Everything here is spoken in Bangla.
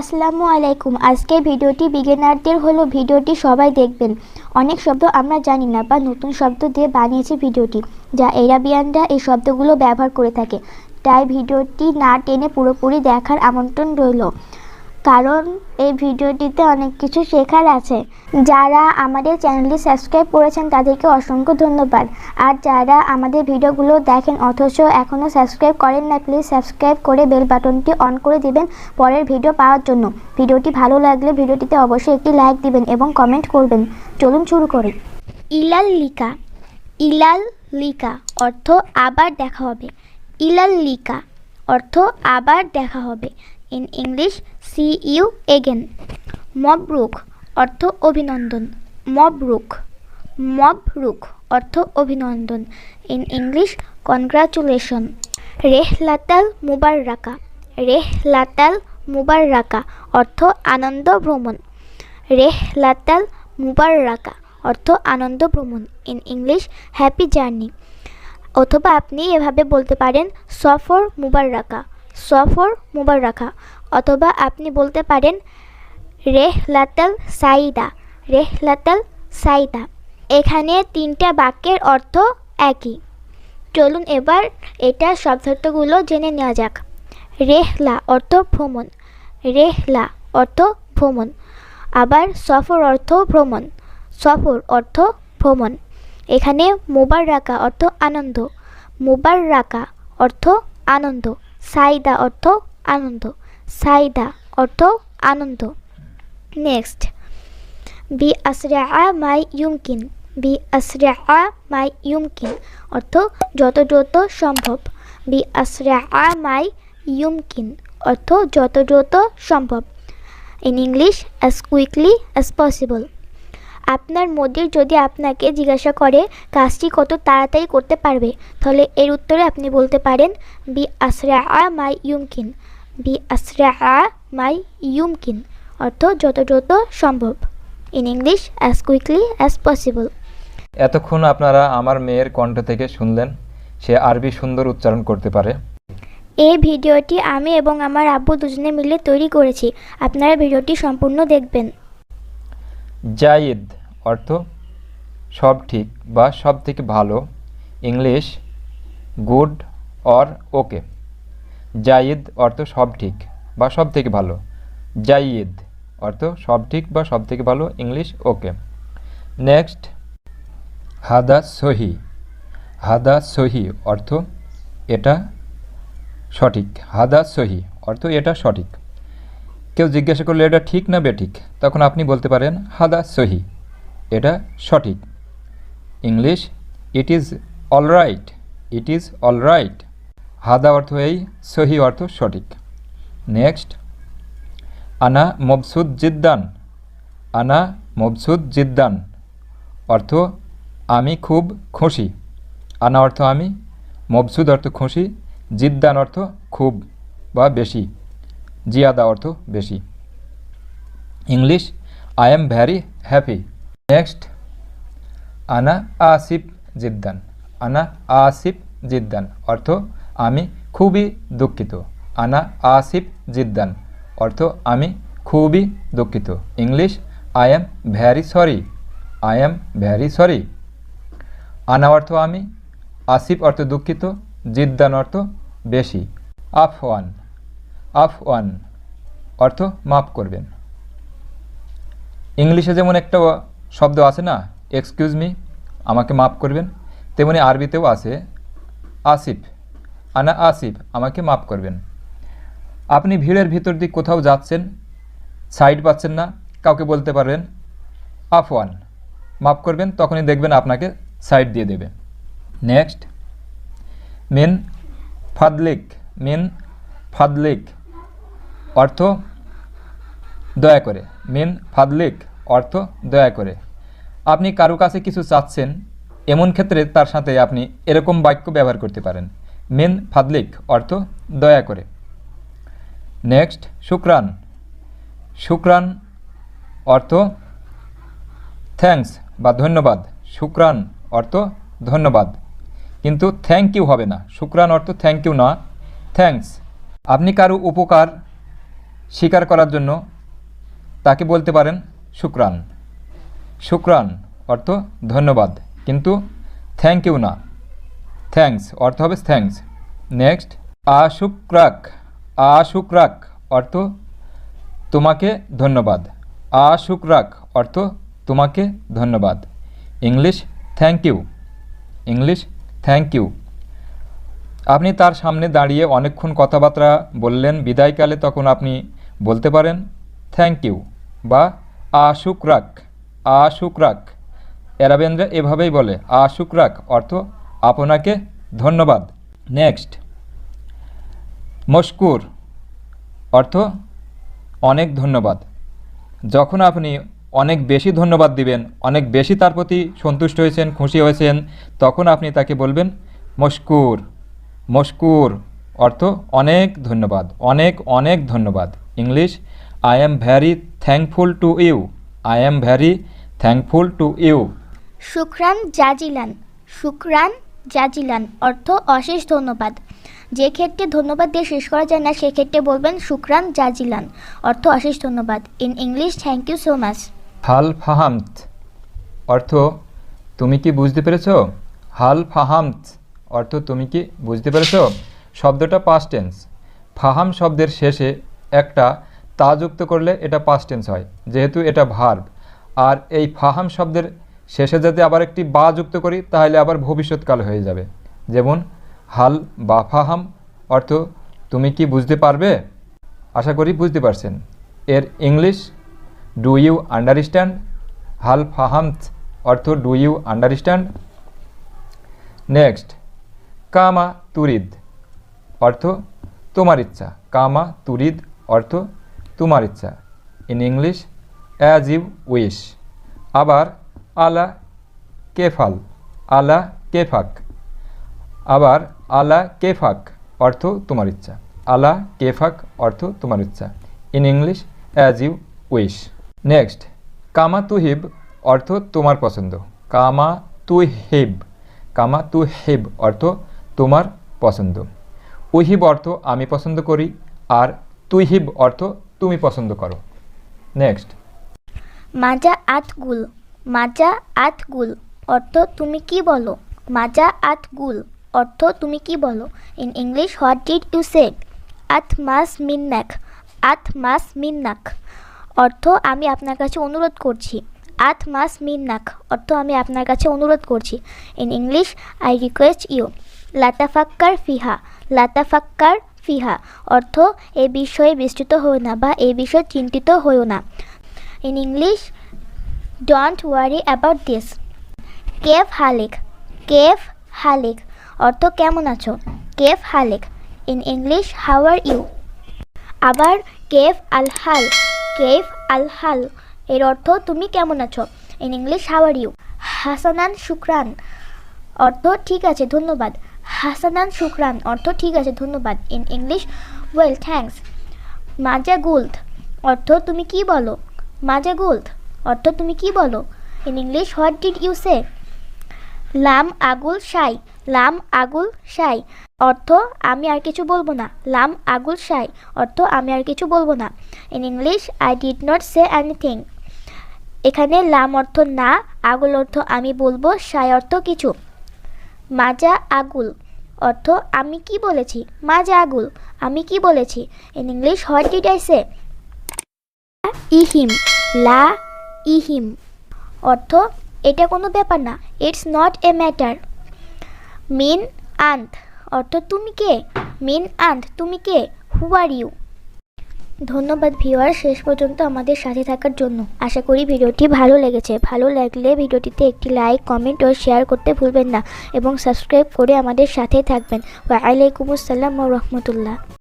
আসসালামু আলাইকুম। আজকে ভিডিওটি বিগিনারদের হলো ভিডিওটি সবাই দেখবেন। অনেক শব্দ আমরা জানি না বা নতুন শব্দ দিয়ে বানিয়েছে ভিডিওটি, যা এরাবিয়ানরা এই শব্দগুলো ব্যবহার করে থাকে। তাই ভিডিওটি না টেনে পুরোপুরি দেখার আমন্ত্রণ রইল। কারণ এই ভিডিওটিতে অনেক কিছু শেখার আছে। যারা আমাদের চ্যানেলটি সাবস্ক্রাইব করেছেন, তাদেরকে অসংখ্য ধন্যবাদ। আর যারা আমাদের ভিডিওগুলো দেখেন, অথচ এখনও সাবস্ক্রাইব করেন না প্লিজ সাবস্ক্রাইব করে বেল বাটনটি অন করে দিবেন পরের ভিডিও পাওয়ার জন্য। ভিডিওটি ভালো লাগলে ভিডিওটিতে অবশ্যই একটি লাইক দিবেন এবং কমেন্ট করবেন। চলুন শুরু করি। ইলাল লিকা ইলাল লিকা অর্থ আবার দেখা হবে। ইলাল লিকা অর্থ আবার দেখা হবে। In English see you again. মবরুক অর্থ অভিনন্দন। মবরুক মবরুক অর্থ অভিনন্দন। In English, congratulation. রেহলাতাল মুবাররাকা। রেহলাতাল মুবাররাকা অর্থ আনন্দ ভ্রমণ। রেহলাতাল মুবাররাকা অর্থ আনন্দ ভ্রমণ। In English, happy journey. অথবা আপনি এভাবে বলতে পারেন, সফর মুবার রাখা সফর মুবার রাখা অথবা আপনি বলতে পারেন, রেহলাতাল সাইদা রেহলাতাল সাইদা। এখানে তিনটা বাক্যের অর্থ একই। চলুন এবার এটা শব্দার্থগুলো জেনে নেওয়া যাক। রেহলা অর্থ ভ্রমণ। রেহলা অর্থ ভ্রমণ। আবার সফর অর্থ ভ্রমণ। সফর অর্থ ভ্রমণ। এখানে মোবার রাকা অর্থ আনন্দ। মোবার রাকা অর্থ আনন্দ। সাইদা অর্থ আনন্দ। সাইদা, অর্থ আনন্দ। নেক্সট বি আসরা মাই ইউমকিন, বি আসরা মাই ইউমকিন, অর্থ যত দ্রুত সম্ভব। বি আসরা মাই ইউমকিন, অর্থ যত দ্রুত সম্ভব। In English as quickly as possible আপনার মধ্যে যদি আপনাকে জিজ্ঞাসা করে, কাজটি কত তাড়াতাড়ি করতে পারবে, তাহলে এর উত্তরে আপনি বলতে পারেন, বি আসরা আ মাই ইউমকিন। বি আসরা মাই ইউমকিন অর্থ যত দ্রুত সম্ভব। In English as quickly as possible এতক্ষণ আপনারা আমার মেয়ের কণ্ঠ থেকে শুনলেন। সে আরবি সুন্দর উচ্চারণ করতে পারে। এই ভিডিওটি আমি এবং আমার আব্বু দুজনে মিলে তৈরি করেছি। আপনারা ভিডিওটি সম্পূর্ণ দেখবেন। জাইদ অর্থ সব ঠিক বা সব থেকে ভালো। ইংলিশ গুড অর ওকে জাইদ অর্থ সব ঠিক বা সব থেকে ভালো। জাইদ অর্থ সব ঠিক বা সব থেকে ভালো, ইংলিশ ওকে নেক্সট, হাদা সহি। হাদা সহি অর্থ এটা সঠিক। হাদা সহি অর্থ এটা সঠিক। কেউ জিজ্ঞাসা করলে এটা ঠিক না বেঠিক, তখন আপনি বলতে পারেন হাদা সহি, এটা সঠিক। English it is all right it is all right হাদা অর্থ এই, সহি অর্থ সঠিক। নেক্সট আনা মবসুদ জিদ্দান। আনা মবসুদ জিদ্দান অর্থ আমি খুব খুশি। আনা অর্থ আমি, মবসুদ অর্থ খুশি, জিদ্দান অর্থ খুব বা বেশি, জিয়াদা অর্থ বেশি। English I am very happy next আনা আসিফ জিদ্দান। আনা আসিফ জিদ্দান অর্থ আমি খুবই দুঃখিত। আনা আসিফ জিদ্দান, অর্থ আমি খুবই দুঃখিত। English I am very sorry I am very sorry আনা অর্থ আমি, আসিফ অর্থ দুঃখিত, জিদ্দান অর্থ বেশি। আফ ওয়ান আফ ওয়ান অর্থ মাফ করবেন। ইংলিশে যেমন একটা শব্দ আছে না এক্সকিউজ মি আমাকে মাফ করবেন তেমনি আরবিতেও আছে, আসিফ আনা আসিফ আমাকে মাফ করবেন। আপনি ভিড়ের ভিতর দিয়ে কোথাও যাচ্ছেন, সাইড পাচ্ছেন না, কাউকে বলতে পারবেন, আফওয়ান, মাফ করবেন, তখনই দেখবেন আপনাকে সাইড দিয়ে দেবে। নেক্সট, মিন ফাদলিক মিন ফাদলিক অর্থ দয়া করে, মিন ফাদলিক অর্থ দয়া করে। আপনি কারও কাছে কিছু চাচ্ছেন, এমন ক্ষেত্রে তার সাথে আপনি এরকম বাক্য ব্যবহার করতে পারেন। মিন ফাদলিক অর্থ দয়া করে। নেক্সট শুক্রান শুক্রান অর্থ থ্যাঙ্কস বা ধন্যবাদ। শুক্রান অর্থ ধন্যবাদ। কিন্তু থ্যাংক ইউ হবে না। শুক্রান অর্থ থ্যাংক ইউ না। থ্যাংকস আপনি কারও উপকার স্বীকার করার জন্য তাকে বলতে পারেন শুক্রান শুক্রান অর্থ ধন্যবাদ। কিন্তু থ্যাংক ইউ না। থ্যাঙ্কস অর্থ হবে থ্যাঙ্কস নেক্সট আশুক্রাক আশুক্রাক অর্থ তোমাকে ধন্যবাদ আশুক্রাক অর্থ তোমাকে ধন্যবাদ English thank you English thank you আপনি তার সামনে দাঁড়িয়ে অনেকক্ষণ কথাবার্তা বললেন, বিদায়কালে তখন আপনি বলতে পারেন থ্যাংক ইউ বা আশুক্রাক আশুক্রাক এরাবেন্দ্রা এভাবেই বলে আশুক্রাক অর্থ আপনাকে ধন্যবাদ। নেক্সট মস্কুর অর্থ অনেক ধন্যবাদ। যখন আপনি অনেক বেশি ধন্যবাদ দিবেন, অনেক বেশি তার প্রতি সন্তুষ্ট হয়েছেন, খুশি হয়েছেন, তখন আপনি তাকে বলবেন মস্কুর মস্কুর অর্থ অনেক ধন্যবাদ, অনেক অনেক ধন্যবাদ। English I am very thankful to you I am very thankful to you শুক্রান জাজিলান, শুক্রান জাজিলান, অর্থ অশেষ ধন্যবাদ। যে ক্ষেত্রে ধন্যবাদ দিয়ে শেষ করা যায় না সেক্ষেত্রে বলবেন শুক্রান জাজিলান, অর্থ অশেষ ধন্যবাদ। In English thank you so much হাল ফাহামত, অর্থ তুমি কি বুঝতে পেরেছ? হাল ফাহামত, অর্থ তুমি কি বুঝতে পেরেছ? শব্দটা পাস্ট টেন্স ফাহাম শব্দের শেষে একটা তা যুক্ত করলে এটা পাস্ট টেন্স হয়, যেহেতু এটা ভার্ব আর এই ফাহাম শব্দের শেষে যাতে আবার একটি বা যুক্ত করি, তাহলে আবার ভবিষ্যৎকাল হয়ে যাবে। যেমন, হাল বা ফাহাম, অর্থ, তুমি কি বুঝতে পারবে? আশা করি বুঝতে পারছেন। এর ইংলিশ ডু ইউ আন্ডারস্ট্যান্ড হাল ফাহামত অর্থ ডু ইউ আন্ডারস্ট্যান্ড নেক্সট কামা তুরিদ, অর্থ, তোমার ইচ্ছা। কামা তুরিদ, অর্থ, তোমার ইচ্ছা। In English as you wish আবার আলা কেফাল, আলা কেফাক। আবার আলা কেফাক অর্থ তোমার ইচ্ছা। আলা কেফাক অর্থ তোমার ইচ্ছা। In English as you wish next কামা তু হিব অর্থ তোমার পছন্দ। কামা তু হিব। কামা তু হিব অর্থ তোমার পছন্দ। উহিব অর্থ আমি পছন্দ করি, আর তুই হিব অর্থ তুমি পছন্দ করো। নেক্সট মাজা আতগুল মাজা আত গুল। অর্থ তুমি কি বলো? মাজা আত গুল। অর্থ তুমি কি বলো? In English what did you say আত মাস মিন্নাক আত মাস মিন্নাক অর্থ আমি আপনার কাছে অনুরোধ করছি। আত মাস মিন্নাক অর্থ আমি আপনার কাছে অনুরোধ করছি। In English I request you লাতাফাক্কার ফিহা। লাতাফাক্কার ফিহা। অর্থ, এ বিষয়ে বিস্তৃত হও না বা এ বিষয়ে চিন্তিত হও না। In English don't worry about this কেফ হালিক কেফ হালিক অর্থ কেমন আছো? কেফ হালিক in English how are you আবার কেফ আল হাল, কেফ আল হাল এর অর্থ তুমি কেমন আছো? In English how are you হাসানান শুক্রান অর্থ ঠিক আছে, ধন্যবাদ। হাসানান শুক্রান অর্থ ঠিক আছে, ধন্যবাদ। ইন ইংলিশ ওয়েল থ্যাঙ্কস মাজা গুলদ অর্থ তুমি কি বলো? মাজা গুলদ অর্থ তুমি কি বলো? In English what did you say লাম আগুল সাই লাম আগুল সাই অর্থ, আমি আর কিছু বলব না। লাম আগুল সাই অর্থ, আমি আর কিছু বলব না। In English I did not say anything এখানে লাম অর্থ না, আগুল অর্থ আমি বলব সাই অর্থ কিছু। মাজা আগুল, অর্থ, আমি কি বলেছি? মাজা আগুল, আমি কি বলেছি? In English what did I say ইহিম, লা ইহিম। অর্থ, এটা কোনো ব্যাপার না ইটস নট এ ম্যাটার মিন আন্থ, অর্থ তুমি কে? মিন আন্থ, তুমি কে? হু আর ইউ ধন্যবাদ ভিউয়ার, শেষ পর্যন্ত আমাদের সাথে থাকার জন্য। আশা করি ভিডিওটি ভালো লেগেছে। ভালো লাগলে ভিডিওটিতে একটি লাইক কমেন্ট ও শেয়ার করতে ভুলবেন না এবং সাবস্ক্রাইব করে আমাদের সাথে থাকবেন। ওয়া আলাইকুম আসসালাম রহমতুল্লাহ।